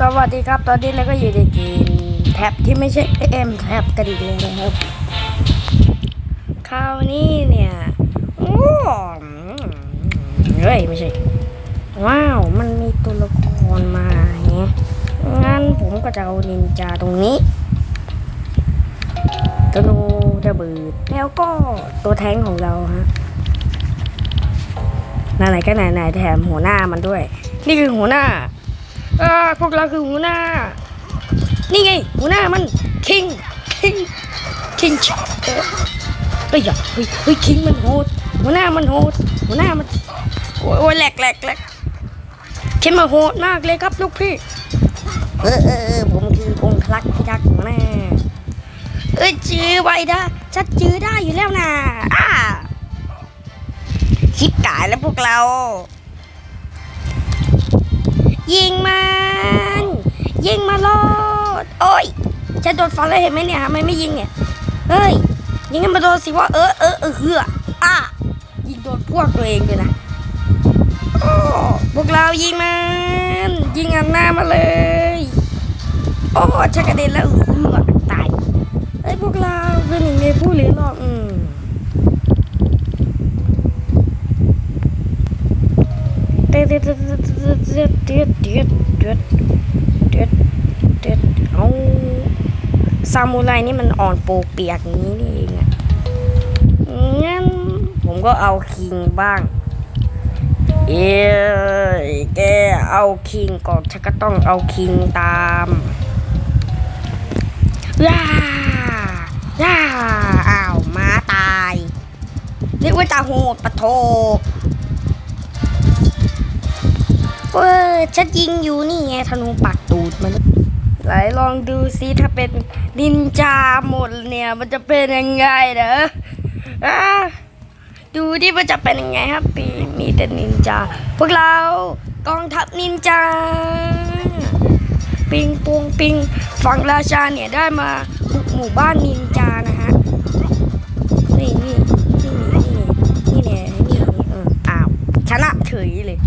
สวัสดีครับ ตอนนี้เราก็อยู่ในเกมแท็บที่ไม่ใช่เอ็มแท็บกันอีกแล้วนะครับ คราวนี้เนี่ยโอ้เฮ้ยไม่ใช่ ว้าว มันมีตัวละครมาแฮะงั้นผมก็จะเอานินจาตรงนี้ตนูระเบิดแล้วก็ตัวแท้งของเราฮะไหนๆก็ไหนๆแถมหัวหน้ามันด้วย นี่คือหัวหน้า อ่าพวกเราคือหัวหน้า นี่ไง หัวหน้ามันคิงคิงคิงเออเฮ้ยอย่าเฮ้ยเฮ้ยคิงมันโหดหัวหน้ามันโหดหัวหน้ามันโอ้ยโอ้ยแหลกแหลกแหลกคิงมาโหดมากเลยครับลูกพี่เออเออเออผมคือองค์คลักพิทักษ์หัวหน้าเอ้ยจื้อไว้นะชัดจื้อได้อยู่แล้วนะอ่าคิดกายแล้วพวกเรา ยิงมันยิงมาโลดโอ้ยฉันโดนฟันแล้วเห็นไหมเนี่ยทำไมไม่ยิงเนี่ยเฮ้ยยิงให้มาโดนสิว่าเออเออเออเหืออะยิงโดนพวกตัวเองเลยนะโอ้พวกเรายิงมันยิงอันหน้ามาเลยโอ้ชักกระเด็นแล้วเหือตายเฮ้ยพวกเราเป็นหนึ่งในผู้เหลือรอดอืม เอาซามูไรนี่มันอ่อนโปกเปียกอย่างนี้นี่เองอะงั้นผมก็เอาคิงบ้าง เอ้ยแกเอาคิงก่อนฉันก็ต้องเอาคิงตามย่าย่าอ้าวม้าตายนึกว่าจะโหดปะโท เว้ยฉันยิงอยู่นี่ไงธนูปักตูดมันไหนลองดูซิถ้าเป็นนินจาหมดเนี่ย มันจะเป็นยังไงเด้ออะดูที่มันจะเป็นยังไงครับปีมีแต่นินจา พวกเรากองทัพนินจา ปิงปวงปิงฝั่งราชาเนี่ยได้มาบุกหมู่บ้านนินจานะฮะ นี่นี่นี่นี่นี่นี่นี่เอออ้าวชนะเฉยเลย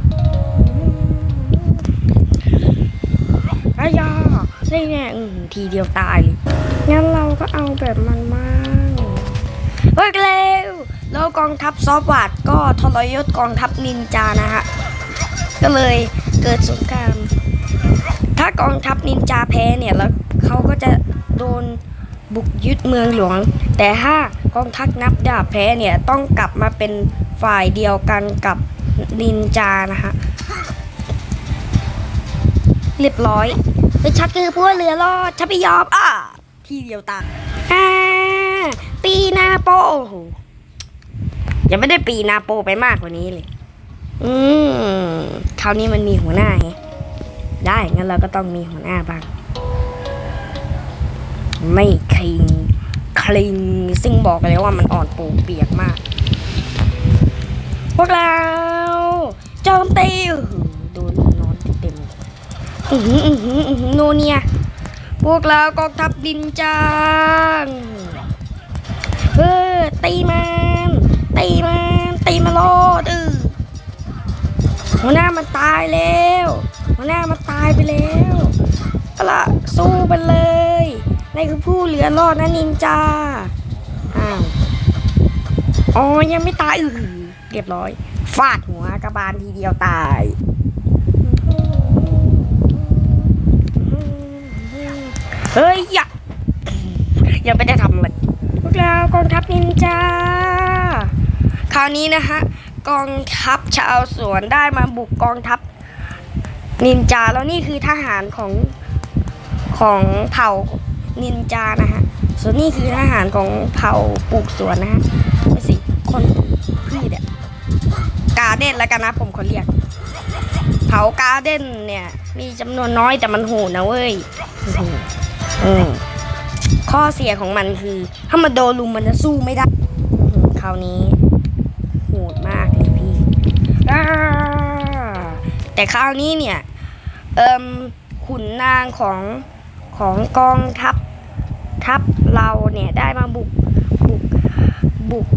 อายาได้แน่อืมทีเดียวตายเลยงั้นเราก็เอาแบบมันมากเฮ้ยเร็วแล้วกองทัพซอฟต์วาดก็ทรยศกองทัพนินจานะฮะ ก็เลยเกิดสงคราม ถ้ากองทัพนินจาแพ้เนี่ยแล้วเขาก็จะโดนบุกยึดเมืองหลวง แต่ถ้ากองทัพนับดาบแพ้เนี่ยต้องกลับมาเป็นฝ่ายเดียวกันกับนินจานะฮะ เรียบร้อย ไปชัดคือพวกเรือรอดฉันไม่ยอมอะทีเดียวตายอ่าปีนาโปโอ้โหยังไม่ได้ปีนาโปไปมากกว่านี้เลย อืมคราวนี้มันมีหัวหน้าไงได้งั้นเราก็ต้องมีหัวหน้าบ้าง ไม่คลิงคลิงซึ่งบอกเลยว่ามันอ่อนปูเปียกมาก พวกเราโจมตี อือหืออือหืออือหือโนเนีย พวกเรากองทัพดินจางเออตีมันตีมันตีมาโลดเออหัวหน้ามันตายแล้วหัวหน้ามันตายไปแล้วเอาละสู้ไปเลยนี่คือผู้เหลือรอดนะนินจาอ้าวอ๋อยังไม่ตายอือหือเรียบร้อย ฟาดหัวกระบาลทีเดียวตาย เฮ้ยอย่ายังไม่ได้ทำเลยพวกเรากองทัพนินจาคราวนี้นะฮะกองทัพชาวสวนได้มาบุกกองทัพนินจาแล้วนี่คือทหารของของเผ่านินจานะฮะส่วนนี่คือทหารของเผ่าปลูกสวนนะฮะไม่สิคนปลูกพืชอะกาเด้นแล้วกันนะผมขอเรียก เผากาเด้นเนี่ย มีจำนวนน้อยแต่มันโหดนะเว้ย อืมข้อเสียของมันคือ ถ้ามันโดนลุมมันจะสู้ไม่ได้คราวนี้โหดมากเลยพี่แต่คราวนี้เนี่ย เอิมขุนนางของของกองทัพทัพเราเนี่ยได้มาบุกบุกบุก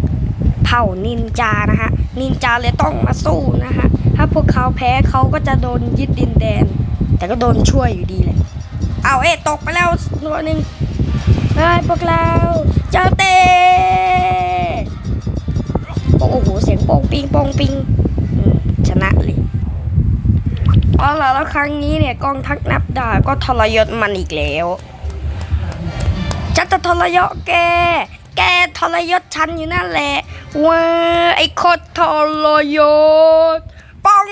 เผ่านินจานะฮะ นินจาเลยต้องมาสู้นะฮะ ถ้าพวกเขาแพ้เขาก็จะโดนยึดดินแดน แต่ก็โดนช่วยอยู่ดีเลย เอาเอ๊ตกไปแล้วตัวหนึ่งเฮ้ยพวกเรา เจ้าเต้โอ้โห เสียงโป่งปิงโป่งปิงชนะเลยเอาล่ะแล้วครั้งนี้เนี่ยกองทัพนับดาก็ทรยศมันอีกแล้วจะจะทรยศแก แกทรยศฉันอยู่นั่นแหละว้าไอ้โคตรทรยศปัง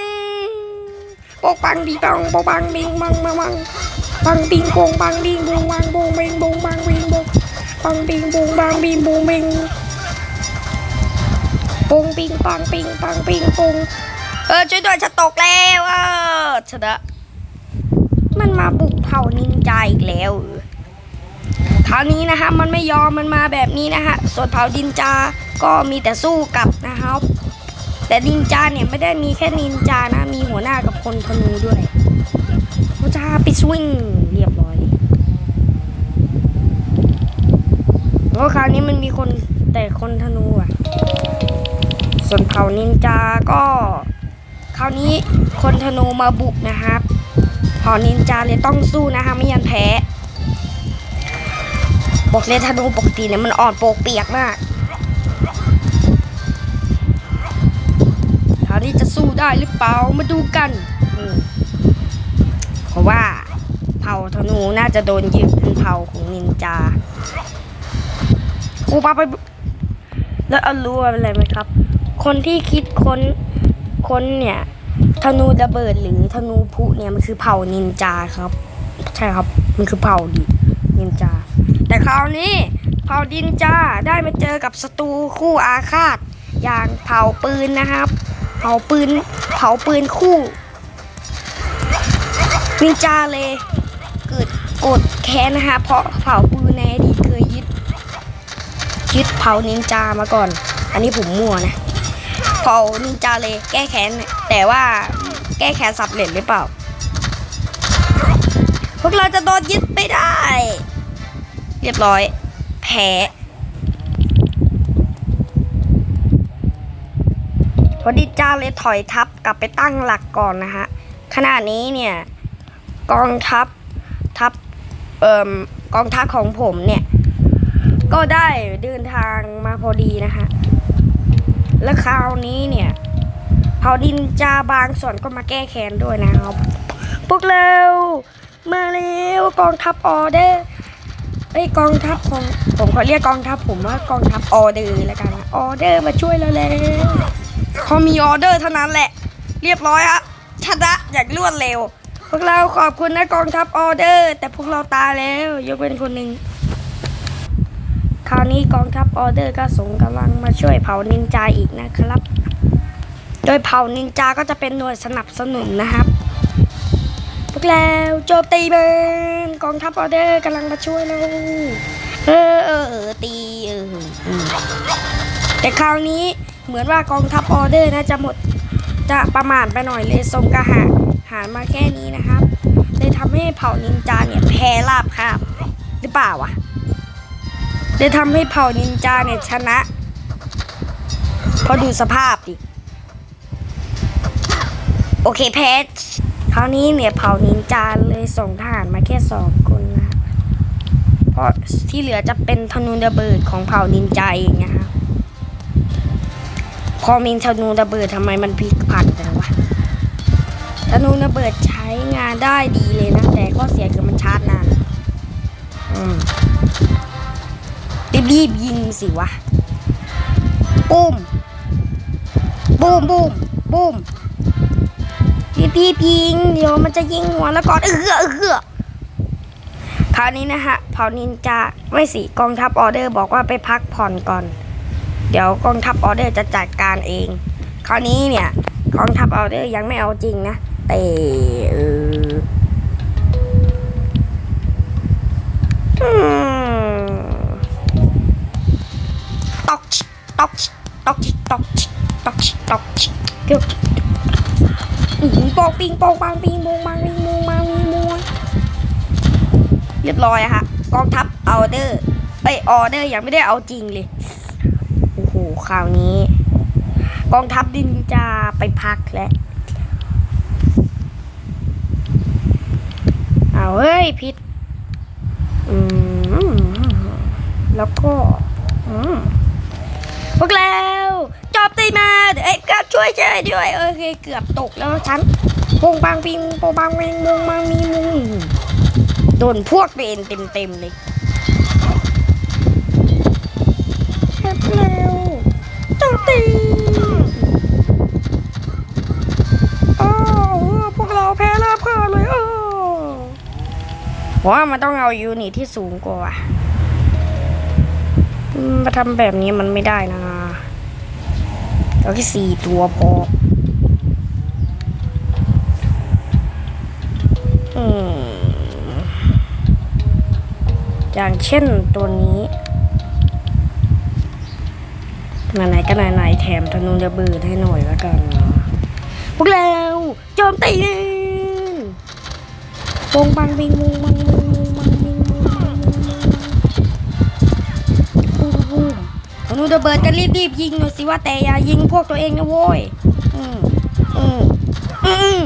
โปงปังบีปังโปงปังบิงบังบังบัง ปังบิงปงปังบิงบงบังบุงบิงบงบังบิงบงปังบิงบงบังบิงบงบิงปงปิงปังปิงปังปิงปงเออช่วยด้วยฉันตกแล้วเออชนะมันมาบุกเผ่านินจาอีกแล้วคราวนี้นะฮะมันไม่ยอมมันมาแบบนี้นะฮะส่วนเผ่าดินจาก็มีแต่สู้กลับนะครับ แต่นินจาเนี่ยไม่ได้มีแค่นินจานะ มีหัวหน้ากับคนธนูด้วย จ้าปิดสวิงเรียบร้อยแล้วคราวนี้มันมีคนแต่คนธนูอะ ส่วนเผ่านินจาก็ คราวนี้คนธนูมาบุกนะครับเผ่านินจาเลยต้องสู้นะคะไม่ยันแพ้บอกเลยธนูปกติเนี่ยมันอ่อนโปกเปียกมากคราวนี้จะสู้ได้หรือเปล่ามาดูกันอืม เพราะว่าเผ่าธนูน่าจะโดนยึดเป็นเผ่าของนินจากูปาไป แล้วเอารู้อะไรไหมครับ คนที่คิดค้นค้นเนี่ยธนูระเบิดหรือธนูพุเนี่ยมันคือเผ่านินจาครับ ใช่ครับมันคือเผ่าดินินจา แต่คราวนี้เผ่าดินจาได้มาเจอกับศัตรูคู่อาฆาต อย่างเผ่าปืนนะครับ เผาปืนเผาปืนคู่ นินจาเลย เกิดกรธแค้นนะฮะเพราะเผาปืนในอดีตเคยยึดยึดเผานินจามาก่อน อันนี้ผมมั่วนะเผานินจาเลยแก้แค้นแต่ว่าแก้แค้นสำเร็จหรือเปล่า พวกเราจะโดนยึดไม่ได้ เรียบร้อย แพ้พอดีจ้าเลยถอยทัพกลับไปตั้งหลักก่อนนะฮะขณะนี้เนี่ย กองทัพทัพเอ่มกองทัพของผมเนี่ย ก็ได้เดินทางมาพอดีนะฮะและคราวนี้เนี่ยเผ่าดินจาบางส่วนก็มาแก้แค้นด้วยนะครับพวกเรามาแล้วกองทัพออเดอร์เอ้กองทัพของผมขอเรียกกองทัพผมว่ากองทัพออเดอร์แล้วกันนะออเดอร์มาช่วยเราแล้วพอมีออเดอร์เท่านั้นแหละ เรียบร้อยอะชนะอย่างรวดเร็ว พวกเราขอบคุณนะกองทัพออเดอร์ แต่พวกเราตายแล้ว ยกเว้นคนหนึ่งคราวนี้กองทัพออเดอร์ก็ส่งกำลังมาช่วยเผานินจาอีกนะครับ โดยเผ่านินจาก็จะเป็นหน่วยสนับสนุนนะครับ พวกเราโจมตีมันกองทัพออเดอร์กำลังมาช่วยเราเออเออเออตีเออแต่คราวนี้เหมือนว่ากองทัพออเดอร์นะจะหมดจะประมาทไปหน่อยเลยส่งกระหา หารมาแค่นี้นะครับเลยทำให้เผ่านินจาเนี่ยแพ้ราบคาบหรือเปล่าวะเลยทำให้เผ่านินจาเนี่ยชนะเพราะดูสภาพดิโอเคแพ้คราวนี้เนี่ยเผ่านินจาเลยส่งทหารมาแค่สองคนนะเพราะที่เหลือจะเป็นธนูระเบิดของเผ่านินจาเองนะคะพอมีธนูระเบิดทำไมมันพลิกผันจัง ธนูระเบิดใช้งานได้ดีเลยนะ แต่ข้อเสียคือมันชาร์จนานอืมรีบๆยิงสิวะปุ้มปุ้มปุ้มปุ้มพี่พี่พิง เดี๋ยวมันจะยิงหัวแล้วก่อนเออเออเออคราวนี้นะฮะเผ่านินจาไม่สิกองทัพออเดอร์บอกว่าไปพักผ่อนก่อน เดี๋ยวกองทัพออเดอร์จะจัดการเอง คราวนี้เนี่ยกองทัพออเดอร์ยังไม่เอาจริงนะ แต่เออตอกชิตอกชิตอกชิตอกชิตอกชิตอกชิเกือบอื้อหือโปองปิงโปองปังปิงโปงปังปิงโปงปังปิงโปงเรียบร้อยฮะกองทัพออเดอร์เอ้ยออเดอร์ยังไม่ได้เอาจริงเลยโอ้โหคราวนี้ กองทัพดินจะไปพักแล้ว ยผิดอืมแล้วก็อืมพวกเราจอบตีมาเอ้ยกับช่วยช่วยด้วยโอเคเกือบตกแล้วฉันปงบางปิงโปงบางเวงมงบางมีมุงโดนพวกเบนเต็มเต็มเลยแป๊บเร็วจอบตี ว่ามันต้องเอายูนิตที่สูงกว่ามาทำแบบนี้มันไม่ได้นะเอาแค่สี่ตัวพอ อย่างเช่นตัวนี้ ไหนๆก็ไหนๆแถมธนูระเบิดให้หน่อยแล้วกันเนาะพวกเราโจมตีกันปงบังบิงมุงบังบิงมุงบัง มธนูระเบิดกันรีบๆยิงหน่อยสิว่าแต่อย่ายิงพวกตัวเองนะโว้ยอืมอืมอืม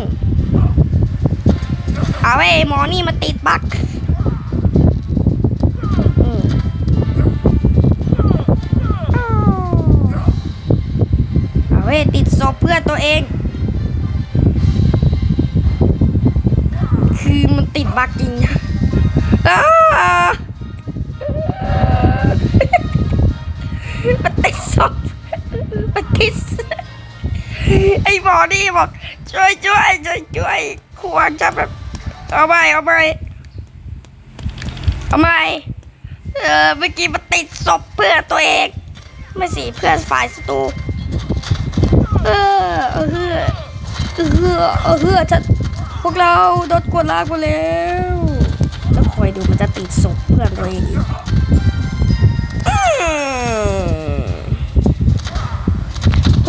เอาไอ้หมอนี่มาติดบักเอาไว้ติดศพเพื่อนตัวเอง คือมันติดบักจริงนะอ้า มันติดศพมันติดไอ้หมอนี่บอกช่วยช่วยช่วยช่วยควรจะแบบเอาไปเอาไปเอาไปเออเมื่อกี้มันติดศพเพื่อตัวเอง ไม่สิเพื่อนฝ่ายศัตรูเออเออเฮือเออเฮือเออเฮือฉันพวกเราโดนกดลากไปแล้วแล้วคอยดูมันจะติดศพเพื่อนตัวเอง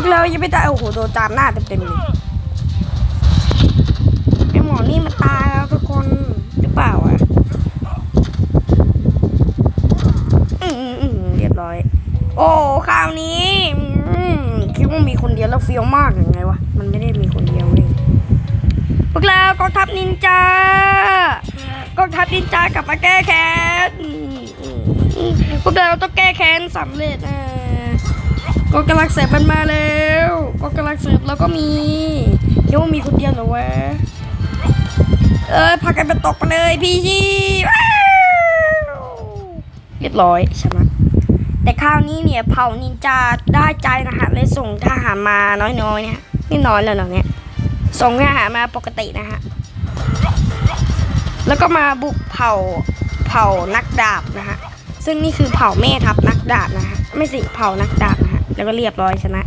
พวกเรายังไม่ตายโอ้โหโดนจามหน้าเต็มๆเลยไอหมอนี่มันตายแล้วทุกคนหรือเปล่าอะอืมอืมเรียบร้อย โอ้คราวนี้อืมคิดว่ามีคนเดียวแล้วเฟี้ยวมากยังไงวะมันไม่ได้มีคนเดียวเว้ยพวกเรากองทัพนินจากองทัพนินจากลับมาแก้แค้นพวกเราต้องแก้แค้นสำเร็จนะ กองกำลังเสริมมันมาแล้วกองกำลังเสริมแล้วก็มีคิดว่ามีคนเดียวเหรอวะเออพากันไปตกไปเลยพี่ชีเรียบร้อยใช่ไหมแต่คราวนี้เนี่ยเผ่านินจาได้ใจนะฮะเลยส่งทหารมาน้อยๆเนี่ยนี่น้อยแล้วเนาะเนี่ยส่งทหารมาปกตินะฮะแล้วก็มาบุกเผ่าเผ่านักดาบนะฮะซึ่งนี่คือเผ่าแม่ทัพนักดาบนะฮะไม่สิเผ่านักดาบ แล้วก็เรียบร้อยชนะ